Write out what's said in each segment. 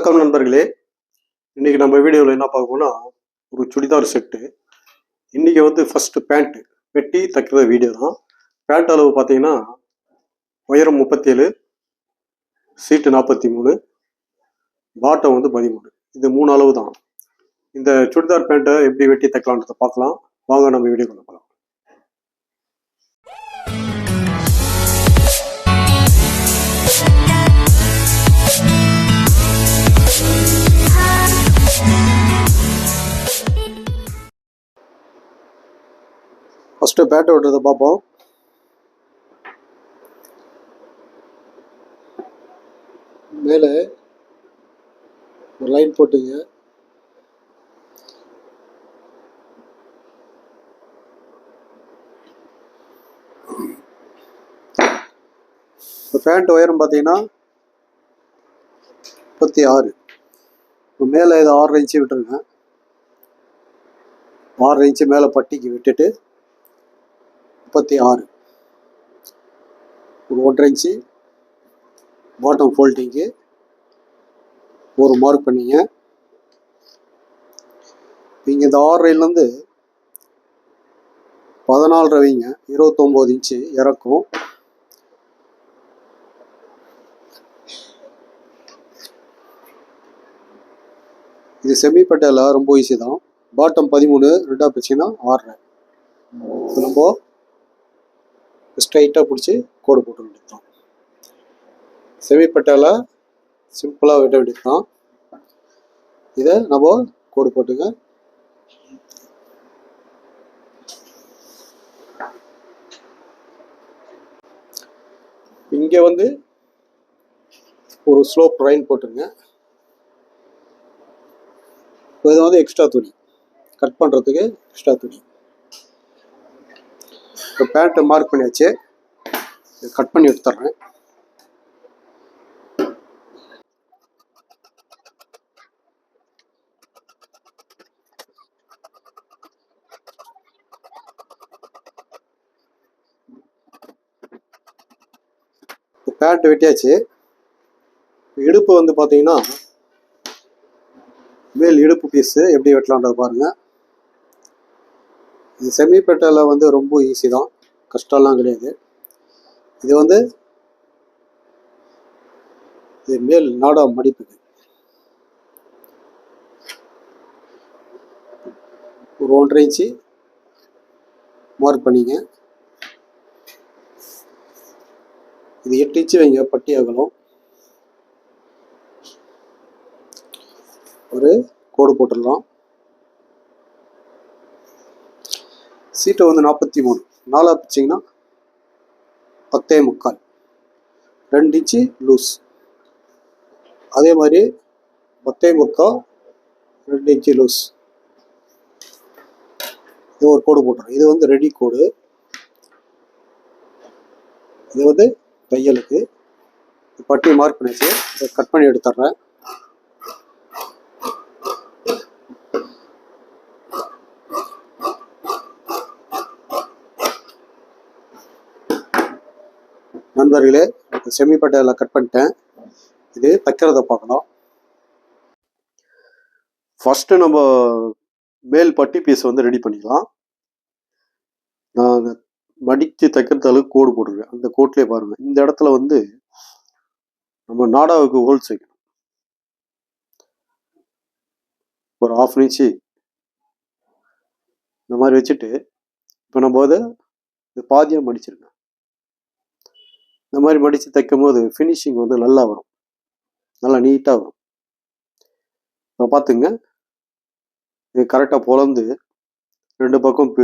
வணக்கம் நண்பர்களே. இன்னைக்கு நம்ம வீடியோவில் என்ன பார்க்கணும்னா ஒரு சுடிதார் செட்டு. இன்னைக்கு வந்து ஃபஸ்ட்டு பேண்ட்டு வெட்டி தைக்கிற வீடியோ தான். பேண்ட் அளவு பார்த்தீங்கன்னா உயரம் முப்பத்தேழு சீட்டு நாற்பத்தி மூணு பாட்டம் வந்து பதிமூணு. இது மூணு அளவு தான். இந்த சுடிதார் பேண்ட்டை எப்படி வெட்டி தைக்கலான்றதை பார்க்கலாம். வாங்க நம்ம வீடியோக்குள்ள போகலாம் பேட்டை விட்டுறதை பார்ப்போம். மேலே ஒரு லைன் போட்டுங்க. இப்போ பேண்ட் உயரம் பார்த்தீங்கன்னா முப்பத்தி ஆறு. இப்போ மேலே இதை ஆறரை இன்ச்சு விட்டுருங்க. ஆறரை இன்ச்சு மேலே பட்டிக்கு விட்டுட்டு முப்பத்தி ஆறு. ஒரு ஒன்றரை இன்ச்சு பாட்டம் ஃபோல்டிங்கு ஒரு மார்க் பண்ணிங்க. நீங்கள் இந்த ஆறரைலேருந்து பதினாலு ரவிங்க இருபத்தொம்போது இன்ச்சு இறக்கும். இது செமி ரொம்ப ஈஸி தான். பாட்டம் பதிமூணு ரெண்டாக பிடிச்சிங்கன்னா ஆறரை. ரொம்ப நம்ம ஸ்ட்ரைட்டாக பிடிச்சி கோடு போட்டு வேண்டியது செமிப்பட்டால சிம்பிளாக விட வேண்டியது இதை நம்ம கோடு போட்டுங்க இங்கே வந்து ஒரு ஸ்லோப் ரைன் போட்டுருங்க. இது வந்து எக்ஸ்ட்ரா துணி. கட் பண்ணுறதுக்கு எக்ஸ்ட்ரா துணி. இப்போ பேண்ட்டை மார்க் பண்ணியாச்சு. கட் பண்ணி எடுத்துட்றேன் பேண்ட் வெட்டியாச்சு. இடுப்பு வந்து பார்த்தீங்கன்னா மேல் இடுப்பு பீஸு எப்படி வெட்டலான்றது பாருங்க. இது செமி வந்து ரொம்ப ஈஸி தான். கஷ்டம்லாம் கிடையாது. இது வந்து இது மேல் நாடா மடிப்புக்கு ஒரு ஒன்றரை இன்ச்சு மார்க் பண்ணிங்க. இது எட்டு இன்ச்சு வைங்க பட்டி அகலம். ஒரு கோடு போட்டுடலாம். சீட்டை வந்து நாற்பத்தி மூணு. நாலாக பிச்சிங்கன்னா பத்தே முக்கால். ரெண்டு இன்ச்சு லூஸ். அதே மாதிரி பத்தே முக்கால் ரெண்டு இன்ச்சு லூஸ். இது ஒரு கோடு போட்டுறோம் இது வந்து ரெடி கோடு. இது வந்து தையலுக்கு. பட்டி மார்க் பண்ணிச்சு இதை கட் பண்ணி எடுத்துட்றேன். நண்பர்களே செமி கட் பண்ணிட்டேன். இது தைக்கிறத பார்க்கலாம் ஃபஸ்ட்டு நம்ம மேல் பட்டி பீஸ் வந்து ரெடி பண்ணிக்கலாம். நான் மடித்து தைக்கிறது அளவுக்கு கோடு போட்டிருக்கேன். அந்த கோட்லேயே பாருங்கள் இந்த இடத்துல வந்து நம்ம நாடாவுக்கு ஹோல்ஸ் வைக்கணும். ஒரு ஆஃப் இன்ச்சு இந்த மாதிரி வச்சுட்டு இப்போ நம்ம அதை இது பாதியாக மடிச்சிருங்க. இந்த மாதிரி மடித்து தைக்கும் போது ஃபினிஷிங் வந்து நல்லா வரும். நல்லா நீட்டாக வரும். இப்போ பார்த்துங்க இது கரெக்டாக பொலந்து ரெண்டு பக்கம்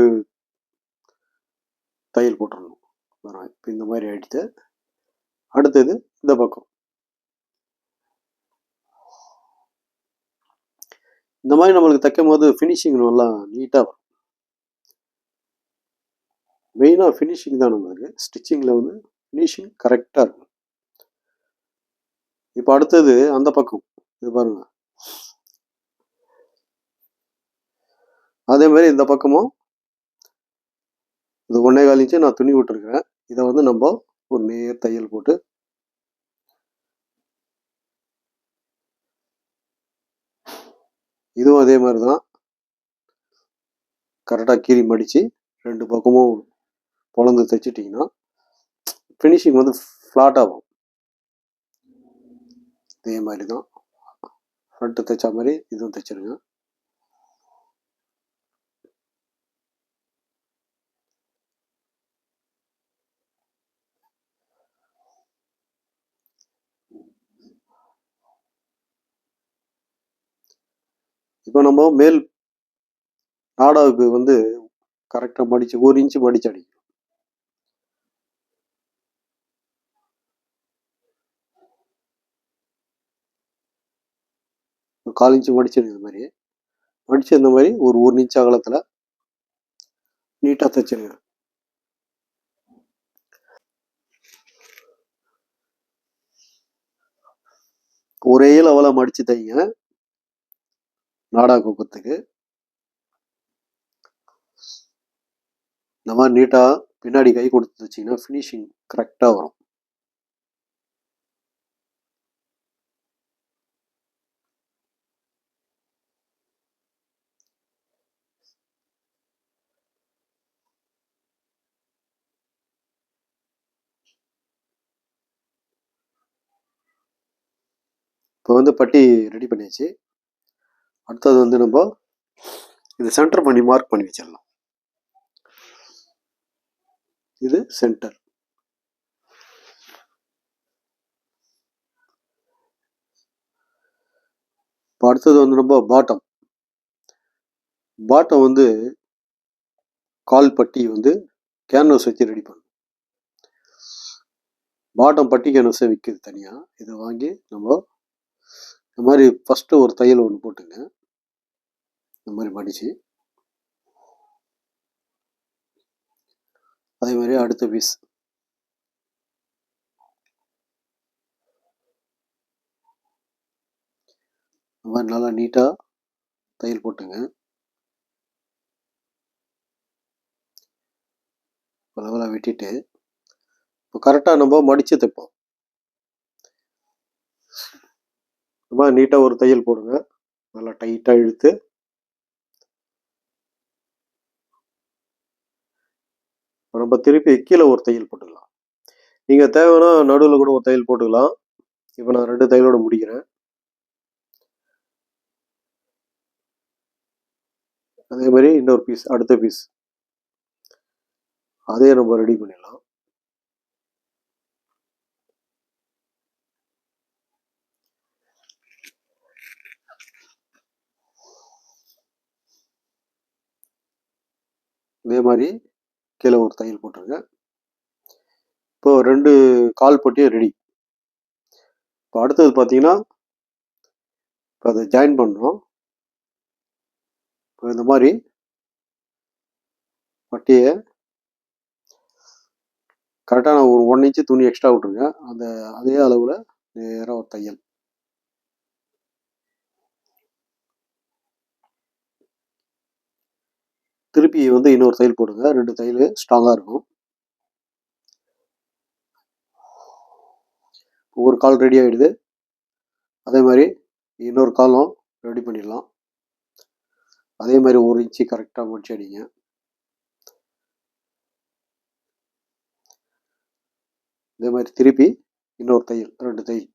தையல் போட்டுடணும் வரும் இப்போ இந்த மாதிரி அடித்து அடுத்தது இந்த பக்கம். இந்த மாதிரி நம்மளுக்கு தைக்கும் போது ஃபினிஷிங் நல்லா நீட்டாக வரும். மெயினாக ஃபினிஷிங் தான் நம்மளுக்கு. ஸ்டிச்சிங்கில் வந்து ஃபினிஷிங் கரெக்டாக இருக்கும். இப்போ அடுத்தது அந்த பக்கம். இது பாருங்க. அதே மாதிரி இந்த பக்கமும் இது ஒன்னே கால் இன்ச்சு நான் துணி விட்டுருக்கிறேன். இதை வந்து நம்ம ஒரு நேர் தையல் போட்டு இதுவும் அதே மாதிரி தான் கரெக்டாக கீறி மடித்து ரெண்டு பக்கமும் பொழந்து தைச்சிட்டிங்கன்னா ஃபினிஷிங் வந்து ஃப்ளாட் ஆகும். இதே மாதிரி தான் ஃப்ரண்ட்டு தைச்ச மாதிரி இதுவும் தைச்சிருங்க. இப்போ நம்ம மேல் நாடாவுக்கு வந்து கரெக்டாக மடித்து ஒரு இன்ச்சு மடிச்சு அடிக்கணும். கால் இன்ச்சு மடிச்சிடுங்க இந்த மாதிரி. மடித்து இந்த மாதிரி ஒரு ஒரு இன்ச் அகலத்தில் நீட்டாக தைச்சிருங்க ஒரே லெவலாக மடித்து தைங்க. நாடா கோக்கத்துக்கு இந்த மாதிரி நீட்டாக பின்னாடி கை கொடுத்து வச்சிங்கன்னா ஃபினிஷிங் கரெக்டாக வரும். இப்போ வந்து பட்டி ரெடி பண்ணியாச்சு. அடுத்தது வந்து நம்ம இது சென்டர் பண்ணி மார்க் பண்ணி வச்சிடலாம். இது சென்டர் இப்போ அடுத்தது வந்து நம்ம பாட்டம் பாட்டம் வந்து கால் பட்டி வந்து கேன்வஸ் வச்சு ரெடி பண்ணணும் பாட்டம் பட்டி கேன்வஸை விற்கிது தனியாக இதை வாங்கி நம்ம இந்த மாதிரி ஃபஸ்ட்டு ஒரு தையல் ஒன்று போட்டுங்க. இந்த மாதிரி மடித்து அதே மாதிரி அடுத்த பீஸ் இந்த மாதிரி நல்லா நீட்டாக தையல் போட்டுங்க. லெவலாக வெட்டிட்டு இப்போ கரெக்டாக நம்ம மடித்து தைப்போம். இந்த மாதிரி நீட்டாக ஒரு தையல் போடுங்க. நல்லா டைட்டாக இழுத்து. நம்ம திருப்பி கீழே ஒரு தையல் போட்டுக்கலாம். நீங்கள் தேவைன்னா நடுவில் கூட ஒரு தையல் போட்டுக்கலாம். இப்போ நான் ரெண்டு தையலோட முடிக்கிறேன். அதே மாதிரி இன்னொரு பீஸ் அடுத்த பீஸ் அதே நம்ம ரெடி பண்ணிடலாம். இதே மாதிரி கீழே ஒரு தையல் போட்டிருக்கேன். இப்போ ரெண்டு கால் பட்டியும் ரெடி இப்போ அடுத்தது பார்த்தீங்கன்னா இப்போ அதை ஜாயின் பண்ணோம் இப்போ இந்த மாதிரி பட்டியை கரெக்டாக நான் ஒரு ஒன் இன்ச்சு துணி எக்ஸ்ட்ரா விட்ருங்க அந்த அதே அளவில் நேராக ஒரு தையல். திருப்பி வந்து இன்னொரு தையல் போடுங்க. ரெண்டு தையல் ஸ்ட்ராங்காக இருக்கும். ஒரு கால் ரெடி ஆகிடுது அதே மாதிரி இன்னொரு காலும் ரெடி பண்ணிடலாம். அதே மாதிரி ஒரு இன்ச்சு கரெக்டாக முடிச்சு அடிங்க. இதே மாதிரி திருப்பி இன்னொரு தையல் ரெண்டு தையல்.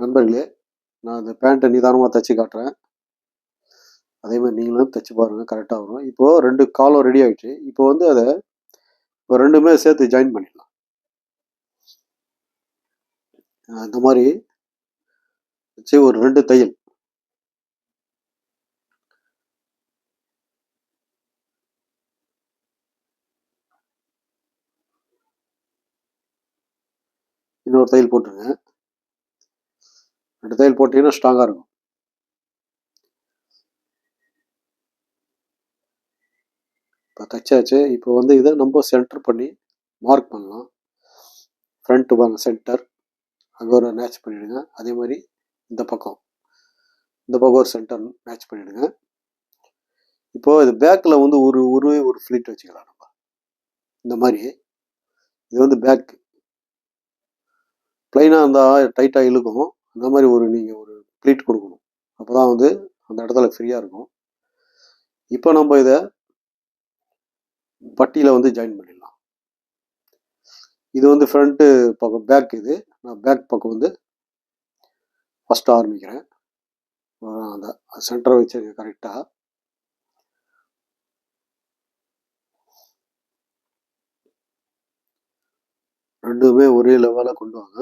நண்பர்களே நான் இந்த பேண்ட்டை நிதானமாக தைச்சி காட்டுறேன். அதே மாதிரி நீங்களும் தைச்சு பாருங்கள் கரெக்டாக வரும். இப்போது ரெண்டு காலம் ரெடி ஆகிடுச்சு இப்போ வந்து அதை இப்போ ரெண்டுமே சேர்த்து ஜாயின் பண்ணிடலாம். அந்த மாதிரி வச்சு ஒரு ரெண்டு தையல். இன்னொரு தையல் போட்டுருங்க. ரெண்டு தையல் போட்டிங்கன்னா ஸ்ட்ராங்காக இருக்கும். தைச்சாச்சு இப்போ வந்து இதை நம்ம சென்டர் பண்ணி மார்க் பண்ணலாம். ஃப்ரண்ட்டு பாருங்க சென்டர் அங்கே ஒரு மேட்ச் பண்ணிவிடுங்க அதே மாதிரி இந்த பக்கம். இந்த பக்கம் ஒரு சென்டர் மேட்ச் பண்ணிவிடுங்க இப்போது இது பேக்கில் வந்து ஒரு ஒரு ஒரு ஃப்ளிட் வச்சுக்கலாம் நம்ம. இந்த மாதிரி. இது வந்து பேக் ப்ளைனாக இருந்தால் டைட்டாக இழுக்கும். அந்த மாதிரி ஒரு நீங்கள் ஒரு ப்ளீட் கொடுக்கணும். அப்போ தான் வந்து அந்த இடத்துல ஃப்ரீயாக இருக்கும். இப்போ நம்ம இதை பட்டியில் வந்து ஜாயின் பண்ணிடலாம். இது வந்து ஃப்ரண்ட்டு பக்கம் பேக் இது. நான் பேக் பக்கம் வந்து ஃபஸ்ட்டு ஆரம்பிக்கிறேன். அந்த சென்டரை வச்சுருங்க கரெக்டாக ரெண்டுமே ஒரே லெவலில் கொண்டு வாங்க.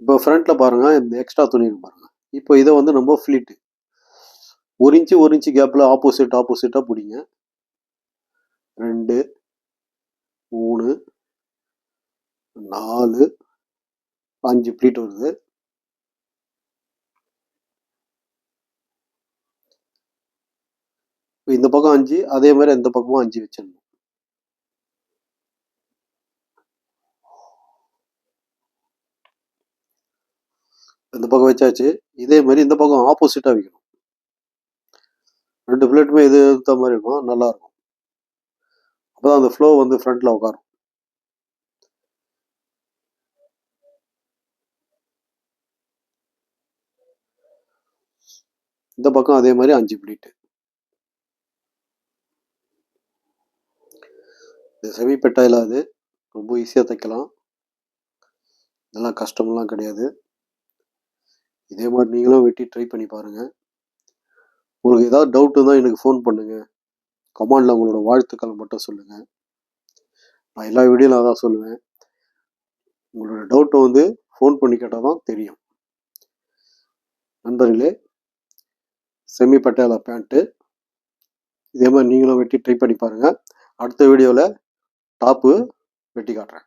இப்போ ஃப்ரண்ட்ல பாருங்க இந்த எக்ஸ்ட்ரா துணி பாருங்கள் பாருங்க. இப்போ இதை வந்து நம்ம ஃபிளிட்டு ஒரு இன்ச்சு ஒரு இன்ச்சு கேப்பில் ஆப்போசிட் ஆப்போசிட்டாக பிடிங்க. ரெண்டு மூணு நாலு அஞ்சு ப்ளீட் வருது. இந்த பக்கம் அஞ்சு அதே மாதிரி இந்த பக்கமும் அஞ்சு வச்சிடணும். இந்த பக்கம் வச்சாச்சு. இதே மாதிரி இந்த பக்கம் ஆப்போசிட்டாக வைக்கணும். ரெண்டு பிளேட்டுமே இது எடுத்த மாதிரி இருக்கும். நல்லா இருக்கும். அப்பதான் அந்த ஃப்ளோ வந்து ஃப்ரண்டில் உட்காரும் இந்த பக்கம் அதே மாதிரி அஞ்சு பிளீட்டு இந்த செமி பெட்டாயில் அது ரொம்ப ஈஸியாக தைக்கலாம். இதெல்லாம் கஷ்டமெல்லாம் கிடையாது. இதே மாதிரி நீங்களும் வெட்டி ட்ரை பண்ணி பாருங்கள் உங்களுக்கு ஏதாவது டவுட் இருந்தால் எனக்கு ஃபோன் பண்ணுங்கள் கமாண்டில் உங்களோட வாழ்த்துக்கள் மட்டும் சொல்லுங்கள் நான் எல்லா வீடியோவில் அதான் சொல்லுவேன். உங்களோட டவுட்டை வந்து ஃபோன் பண்ணி கேட்டால் தான் தெரியும். நண்பர்களே செமி பட்டாலா பேண்ட்டு இதே மாதிரி நீங்களும் வெட்டி ட்ரை பண்ணி பாருங்கள் அடுத்த வீடியோவில் டாப்பு வெட்டி காட்டுறேன்.